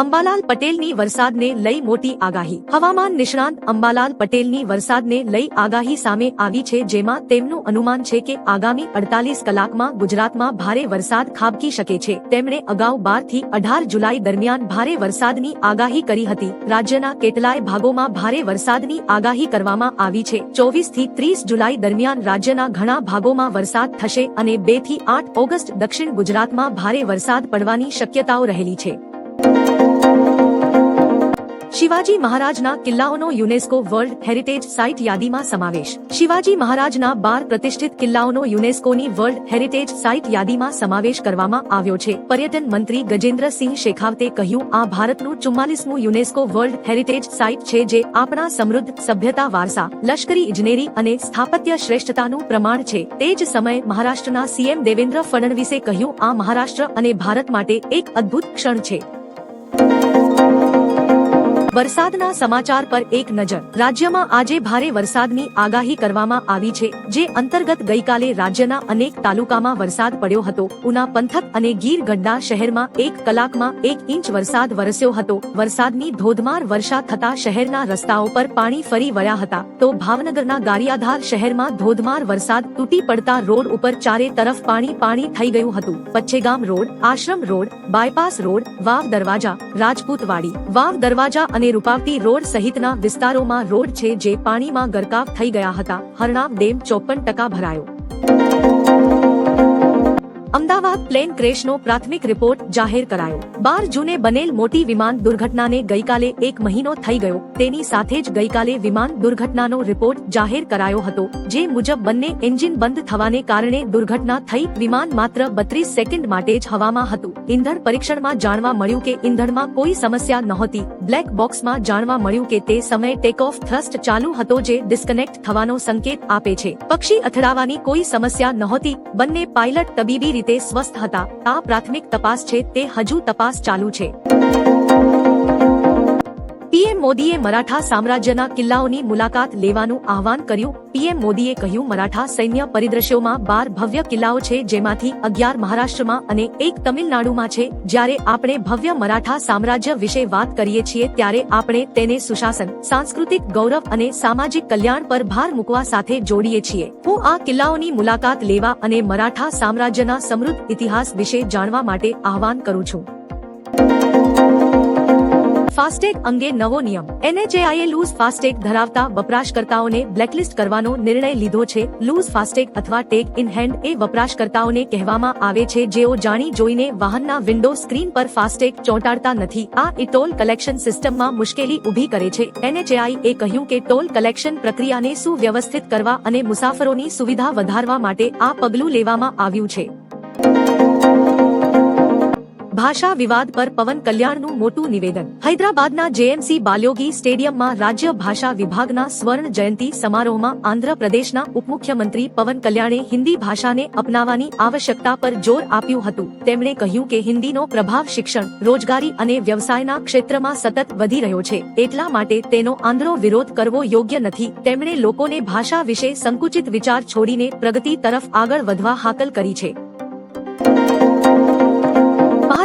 અંબાલાલ પટેલની વરસાદને લઈ મોટી આગાહી. હવામાન નિષ્ણાંત અંબાલાલ પટેલની વરસાદને લઈ આગાહી સામે આવી છે, જેમાં તેમનું અનુમાન છે કે આગામી અડતાલીસ કલાકમાં ગુજરાતમાં ભારે વરસાદ ખાબકી શકે છે. તેમણે અગાઉ બારથી અઢાર જુલાઈ દરમિયાન ભારે વરસાદની આગાહી કરી હતી. રાજ્યના કેટલાય ભાગોમાં ભારે વરસાદની આગાહી કરવામાં આવી છે. ચોવીસથી ત્રીસ જુલાઈ દરમિયાન રાજ્યના ઘણા ભાગોમાં વરસાદ થશે અને બેથી આઠ ઓગસ્ટ દક્ષિણ ગુજરાતમાં ભારે વરસાદ પડવાની શક્યતાઓ રહેલી છે. શિવાજી મહારાજના કિલ્લાઓનો યુનેસ્કો વર્લ્ડ હેરિટેજ સાઇટ યાદીમાં સમાવેશ. શિવાજી મહારાજના બાર પ્રતિષ્ઠિત કિલ્લાઓનો યુનેસ્કોની વર્લ્ડ હેરિટેજ સાઇટ યાદીમાં સમાવેશ કરવામાં આવ્યો છે. પર્યટન મંત્રી ગજેન્દ્રસિંહ શેખાવતે કહ્યું, આ ભારતનું ચુમ્માલીસમું યુનેસ્કો વર્લ્ડ હેરિટેજ સાઇટ છે જે આપણા સમૃદ્ધ સભ્યતા વારસા, લશ્કરી ઇજનેરી અને સ્થાપત્ય શ્રેષ્ઠતાનું પ્રમાણ છે. તે જ સમયે મહારાષ્ટ્રના સીએમ દેવેન્દ્ર ફડણવીસે કહ્યું, આ મહારાષ્ટ્ર અને ભારત માટે એક અદ્ભુત ક્ષણ છે. વરસાદના સમાચાર પર એક નજર. રાજ્યમાં આજે ભારે વરસાદની આગાહી કરવામાં આવી છે, જે અંતર્ગત ગઈકાલે રાજ્યના અનેક તાલુકામાં વરસાદ પડ્યો હતો. ઉના પંથક અને ગીર ગઢડા શહેરમાં એક કલાકમાં એક ઇંચ વરસાદ વરસ્યો હતો. વરસાદની ધોધમાર વર્ષા થતા શહેરના રસ્તાઓ પર પાણી ફરી વળ્યા હતા. તો ભાવનગરના ગારિયાધાર શહેરમાં ધોધમાર વરસાદ તૂટી પડતા રોડ ઉપર ચારે તરફ પાણી પાણી થઈ ગયું હતું. Pachchhegam road, Ashram road, bypass road, Vav Darwaja, Rajputwadi, વાવ દરવાજા અને રૂપાવતી રોડ સહિતના વિસ્તારોમાં રોડ છે જે પાણીમાં ગરકાવ થઈ ગયા હતા. હરણાવ ડેમ ચોપન ટકા ભરાયો. અમદાવાદ પ્લેન ક્રેશનો પ્રાથમિક રિપોર્ટ જાહેર કરાયો. બાર જૂને બનેલ મોટી વિમાન દુર્ઘટનાને ગઈકાલે એક મહિનો થઈ ગયો. તેની સાથે જ ગઈકાલે વિમાન દુર્ઘટનાનો રિપોર્ટ જાહેર કરાયો હતો, જે મુજબ બંને એન્જિન બંધ થવાને કારણે દુર્ઘટના થઈ વિમાન માત્ર બત્રીસ સેકન્ડ માટે જ હવામાં હતું. ઇંધણ પરીક્ષણમાં જાણવા મળ્યું કે ઇંધણમાં કોઈ સમસ્યા નહોતી. બ્લેક બોક્સમાં જાણવા મળ્યું કે તે સમયે ટેક ઓફ થ્રસ્ટ ચાલુ હતો જે ડિસ્કનેક્ટ થવાનો સંકેત આપે છે. પક્ષી અથડાવાની કોઈ સમસ્યા નહોતી. બંને પાયલટ તબીબી રીતે સ્વસ્થ હતા. આ પ્રાથમિક તપાસ છે. તે હજુ તપાસ ચાલુ છે. પીએમ મોદીએ મરાઠા સામ્રાજ્યના કિલ્લાઓની મુલાકાત લેવાનું આહવાન કર્યું. પીએમ મોદીએ કહ્યું, મરાઠા સૈન્ય પરિદ્રશ્યોમાં બાર ભવ્ય કિલ્લાઓ છે, જેમાંથી અગિયાર મહારાષ્ટ્રમાં અને એક તમિલનાડુમાં છે. જ્યારે આપણે ભવ્ય મરાઠા સામ્રાજ્ય વિશે વાત કરીએ છીએ, ત્યારે આપણે તેને સુશાસન, સાંસ્કૃતિક ગૌરવ અને સામાજિક કલ્યાણ પર ભાર મૂકવા સાથે જોડીએ છીએ. હું આ કિલ્લાઓની મુલાકાત લેવા અને મરાઠા સામ્રાજ્યના સમૃદ્ધ ઇતિહાસ વિશે જાણવા માટે આહવાન કરું છું. ફાસ્ટેગ અંગે નવો નિયમ. એનએચએઆઈએ લૂઝ ફાસ્ટેગ ધરાવતા વપરાશકર્તાઓને બ્લેકલિસ્ટ કરવાનો નિર્ણય લીધો છે. લૂઝ ફાસ્ટેગ અથવા ટેગ ઇન હેન્ડ એ વપરાશકર્તાઓને કહેવામાં આવે છે. જેઓ જાણી જોઈને વાહનના વિન્ડો સ્ક્રીન પર ફાસ્ટેગ ચોંટાડતા નથી. આ એ ટોલ કલેક્શન સિસ્ટમમાં મુશ્કેલી ઊભી કરે છે. એનએચએઆઈ એ કહ્યું કે ટોલ કલેક્શન પ્રક્રિયાને સુવ્યવસ્થિત કરવા અને મુસાફરોની સુવિધા વધારવા માટે આ પગલું લેવામાં આવ્યું છે. ભાષા વિવાદ પર પવન કલ્યાણનું મોટું નિવેદન. હૈદરાબાદના જેએમસી બાલ્યોગી સ્ટેડિયમમાં રાજ્ય ભાષા વિભાગના સ્વર્ણ જયંતિ સમારોહમાં આંધ્રપ્રદેશના ઉપમુખ્યમંત્રી પવન કલ્યાણે હિન્દી ભાષાને અપનાવવાની આવશ્યકતા પર જોર આપ્યું હતું. તેમણે કહ્યું કે હિન્દીનો પ્રભાવ શિક્ષણ, રોજગારી અને વ્યવસાયના ક્ષેત્રમાં સતત વધી રહ્યો છે. એટલા માટે તેનો આંધ્રો વિરોધ કરવો યોગ્ય નથી. તેમણે લોકોને ભાષા વિશે સંકુચિત વિચાર છોડીને પ્રગતિ તરફ આગળ વધવા હાકલ કરી છે.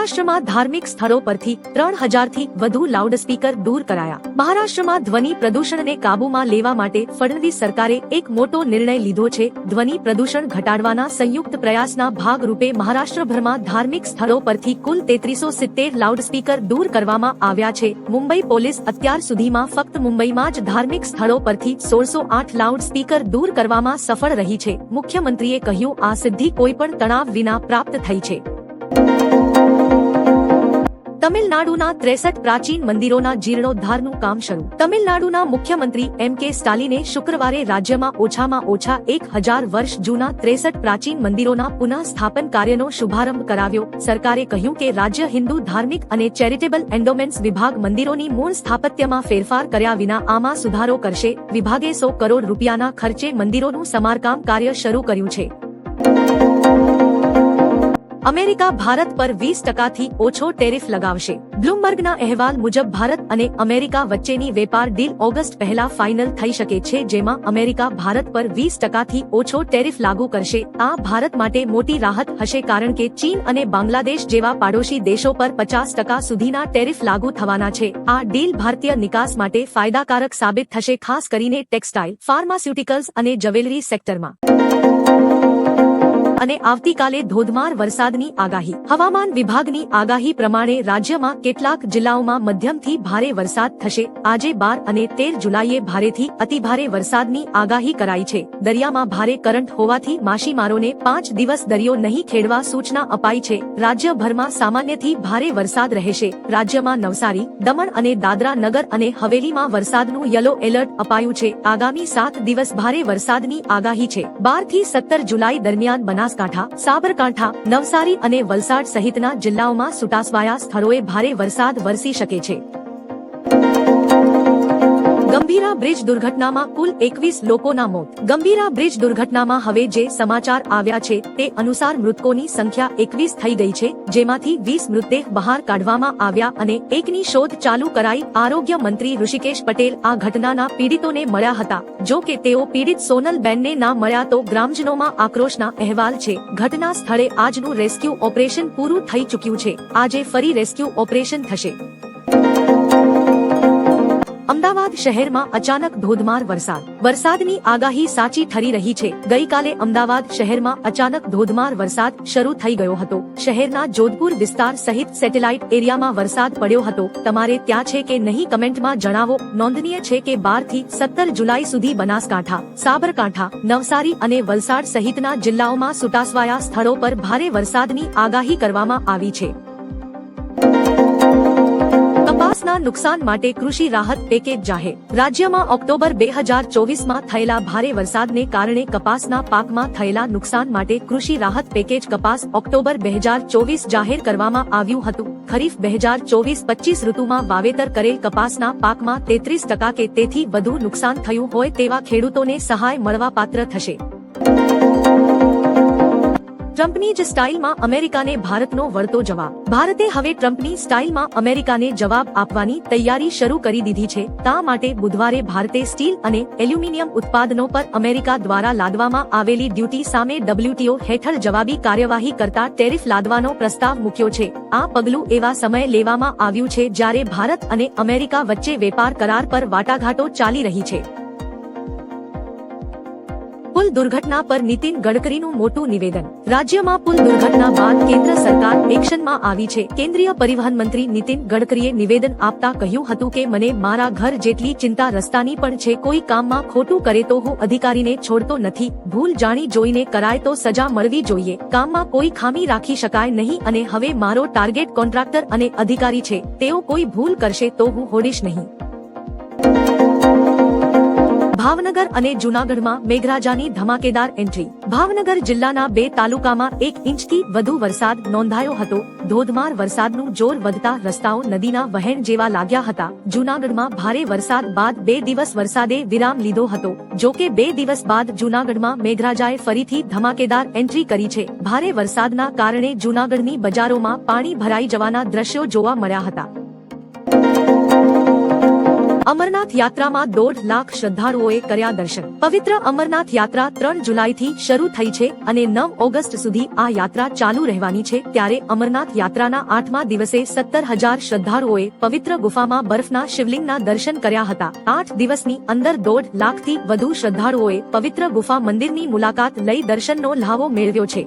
મહારાષ્ટ્રમાં ધાર્મિક સ્થળો પરથી ત્રણ હજારથી વધુ લાઉડસ્પીકર દૂર કરાયા. મહારાષ્ટ્રમાં ધ્વનિ પ્રદૂષણને કાબૂમાં લેવા માટે ફડણવીસ સરકારે એક મોટો નિર્ણય લીધો છે. ધ્વનિ પ્રદૂષણ ઘટાડવાના સંયુક્ત પ્રયાસના ભાગરૂપે મહારાષ્ટ્રભરમાં ધાર્મિક સ્થળો પરથી કુલ તેત્રીસો સિત્તેર લાઉડસ્પીકર દૂર કરવામાં આવ્યા છે. મુંબઈ પોલીસ અત્યાર સુધીમાં ફક્ત મુંબઈમાં જ ધાર્મિક સ્થળો પરથી સોળસો આઠ લાઉડસ્પીકર દૂર કરવામાં સફળ રહી છે. મુખ્યમંત્રીએ કહ્યું, આ સિદ્ધિ કોઈ પણ તણાવ વિના પ્રાપ્ત થઈ છે. તમિલનાડુના ત્રેસઠ પ્રાચીન મંદિરોના જીર્ણોદ્ધારનું કામ શરૂ. તમિલનાડુના મુખ્યમંત્રી એમ કે સ્ટાલિને શુક્રવારે રાજ્યમાં ઓછામાં ઓછા એક હજાર વર્ષ જૂના ત્રેસઠ પ્રાચીન મંદિરોના પુનઃ સ્થાપન કાર્યનો શુભારંભ કરાવ્યો. સરકારે કહ્યું કે રાજ્ય હિન્દુ ધાર્મિક અને ચેરિટેબલ એન્ડોમેન્ટ્સ વિભાગ મંદિરોની મૂળ સ્થાપત્યમાં ફેરફાર કર્યા વિના આમાં સુધારો કરશે. વિભાગે સો કરોડ રૂપિયાના ખર્ચે મંદિરોનું સમારકામ કાર્ય શરૂ કર્યું છે. અમેરિકા ભારત પર વીસ ટકાથી ઓછો ટેરિફ લગાવશે. બ્લુમબર્ગના અહેવાલ મુજબ ભારત અને અમેરિકા વચ્ચેની વેપાર ડીલ ઓગસ્ટ પહેલા ફાઇનલ થઈ શકે છે, જેમાં અમેરિકા ભારત પર વીસ ટકાથી ઓછો ટેરિફ લાગુ કરશે. આ ભારત માટે મોટી રાહત હશે કારણ કે ચીન અને બાંગ્લાદેશ જેવા પાડોશી દેશો પર પચાસ ટકા સુધીના ટેરિફ લાગુ થવાના છે. આ ડીલ ભારતીય નિકાસ માટે ફાયદાકારક સાબિત થશે, ખાસ કરીને ટેક્સટાઇલ, ફાર્માસ્યુટિકલ્સ અને જ્વેલરી સેક્ટરમાં. અને આવતીકાલે ધોધમાર વરસાદની આગાહી. હવામાન વિભાગની આગાહી પ્રમાણે રાજ્યમાં કેટલાક જિલ્લાઓમાં મધ્યમથી ભારે વરસાદ થશે. આજે બાર અને તેર જુલાઈએ ભારેથી અતિભારે વરસાદની આગાહી કરાઈ છે. દરિયામાં ભારે કરંટ હોવાથી માછીમારોને પાંચ દિવસ દરિયો નહીં ખેડવા સૂચના અપાઈ છે. રાજ્યભરમાં સામાન્યથી ભારે વરસાદ રહેશે. રાજ્યમાં નવસારી, દમણ અને દાદરા નગર અને હવેલીમાં વરસાદનું યલો એલર્ટ અપાયું છે. આગામી સાત દિવસ ભારે વરસાદની આગાહી છે. બારથી સત્તર જુલાઈ દરમિયાન બનાસકાંઠા સાબરકાંઠા નવસારી અને વલસાડ સહિતના જિલ્લાઓમાં સુટાસવાયા સ્થળોએ ભારે વરસાદ વરસી શકે છે. ગંભીરા બ્રિજ દુર્ઘટનામાં કુલ એકવીસ લોકોના મોત. ગંભીરા બ્રિજ દુર્ઘટનામાં હવે જે સમાચાર આવ્યા છે, તે અનુસાર મૃતકોની સંખ્યા એકવીસ થઈ ગઈ છે, જેમાંથી વીસ મૃતદેહ બહાર કાઢવામાં આવ્યા અને એકની શોધ ચાલુ કરાઈ. આરોગ્ય મંત્રી ઋષિકેશ પટેલ આ ઘટનાના પીડિતોને મળ્યા હતા. જો કે તેઓ પીડિત સોનલ બેનને ના મળ્યા તો ગ્રામજનોમાં આક્રોશના અહેવાલ છે. ઘટના સ્થળે આજનું રેસ્ક્યુ ઓપરેશન પૂરું થઈ ચૂક્યું છે. આજે ફરી રેસ્ક્યુ ઓપરેશન થશે. અમદાવાદ શહેરમાં અચાનક ધોધમાર વરસાદ. વરસાદની આગાહી સાચી ઠરી રહી છે. ગઈકાલે અમદાવાદ શહેરમાં અચાનક ધોધમાર વરસાદ શરૂ થઈ ગયો હતો. શહેરના જોધપુર વિસ્તાર સહિત સેટેલાઇટ એરિયામાં વરસાદ પડ્યો હતો. તમારે ત્યાં છે કે નહીં કમેન્ટમાં જણાવો. નોંધનીય છે કે બારથી સત્તર જુલાઈ સુધી બનાસકાંઠા, સાબરકાંઠા, નવસારી અને વલસાડ સહિતના જિલ્લાઓમાં સુટાસવાયા સ્થળો પર ભારે વરસાદની આગાહી કરવામાં આવી છે. કપાસના નુકસાન માટે કૃષિ રાહત પેકેજ જાહેર. રાજ્યમાં ઓક્ટોબર બે હજાર ચોવીસમાં થયેલા ભારે વરસાદને કારણે કપાસના પાકમાં થયેલા નુકસાન માટે કૃષિ રાહત પેકેજ કપાસ ઓક્ટોબર બે હજાર ચોવીસ જાહેર કરવામાં આવ્યું હતું. ખરીફ બે હજાર ચોવીસ પચીસ ઋતુમાં વાવેતર કરેલ કપાસના પાકમાં તેત્રીસ ટકા કે તેથી વધુ નુકસાન થયું હોય તેવા ખેડૂતોને સહાય મળવાપાત્ર થશે. ટ્રમ્પની જ સ્ટાઇલમાં અમેરિકાને ભારતનો વળતો જવાબ. ભારતે હવે ટ્રમ્પની સ્ટાઇલમાં અમેરિકાને જવાબ આપવાની તૈયારી શરૂ કરી દીધી છે. તા માટે બુધવારે ભારતે સ્ટીલ અને એલ્યુમિનિયમ ઉત્પાદનો પર અમેરિકા દ્વારા લાદવામાં આવેલી ડ્યુટી સામે ડબ્લ્યુટીઓ હેઠળ જવાબી કાર્યવાહી કરતા ટેરિફ લાદવાનો પ્રસ્તાવ મૂક્યો છે. આ પગલું એવા સમયે લેવામાં આવ્યું છે જ્યારે ભારત અને અમેરિકા વચ્ચે વેપાર કરાર પર વાટાઘાટો ચાલી રહી છે. પુલ દુર્ઘટના પર નીતિન ગડકરીનું મોટું નિવેદન. રાજ્યમાં પુલ દુર્ઘટના બાદ કેન્દ્ર સરકાર એક્શનમાં આવી છે. કેન્દ્રીય પરિવહન મંત્રી નીતિન ગડકરીએ નિવેદન આપતા કહ્યું હતું કે, મને મારા ઘર જેટલી ચિંતા રસ્તાની પણ છે, કોઈ કામમાં ખોટું કરે તો હું અધિકારીને છોડતો નથી. ભૂલ જાણી જોઈને કરાય તો સજા મળવી જોઈએ. કામમાં કોઈ ખામી રાખી શકાય નહીં અને હવે મારો ટાર્ગેટ કોન્ટ્રાક્ટર અને અધિકારી છે. તેઓ કોઈ ભૂલ કરશે તો હું હોડીશ નહીં. ભાવનગર અને જૂનાગઢમાં મેઘરાજાની ધમાકેદાર એન્ટ્રી. ભાવનગર જિલ્લાના બે તાલુકામાં એક ઇંચથી વધુ વરસાદ નોંધાયો હતો. ધોધમાર વરસાદનું જોર વધતા રસ્તાઓ નદીના વહેણ જેવા લાગ્યા હતા. જૂનાગઢમાં ભારે વરસાદ બાદ બે દિવસ વરસાદે વિરામ લીધો હતો. જો કે બે દિવસ બાદ જૂનાગઢમાં મેઘરાજાએ ફરીથી ધમાકેદાર એન્ટ્રી કરી છે. ભારે વરસાદના કારણે જૂનાગઢની બજારોમાં પાણી ભરાઈ જવાના દ્રશ્યો જોવા મળ્યા હતા. અમરનાથ યાત્રામાં દોઢ લાખ શ્રદ્ધાળુઓએ કર્યા દર્શન. પવિત્ર અમરનાથ યાત્રા ત્રણ જુલાઈથી શરૂ થઈ છે અને નવ ઓગસ્ટ સુધી આ યાત્રા ચાલુ રહેવાની છે ત્યારે અમરનાથ યાત્રાના આઠમા દિવસે સત્તર હજાર શ્રદ્ધાળુઓએ પવિત્ર ગુફામાં બરફના શિવલિંગના દર્શન કર્યા હતા. આઠ દિવસની અંદર દોઢ લાખથી વધુ શ્રદ્ધાળુઓએ પવિત્ર ગુફા મંદિરની મુલાકાત લઈ દર્શનનો લહાવો મેળવ્યો છે.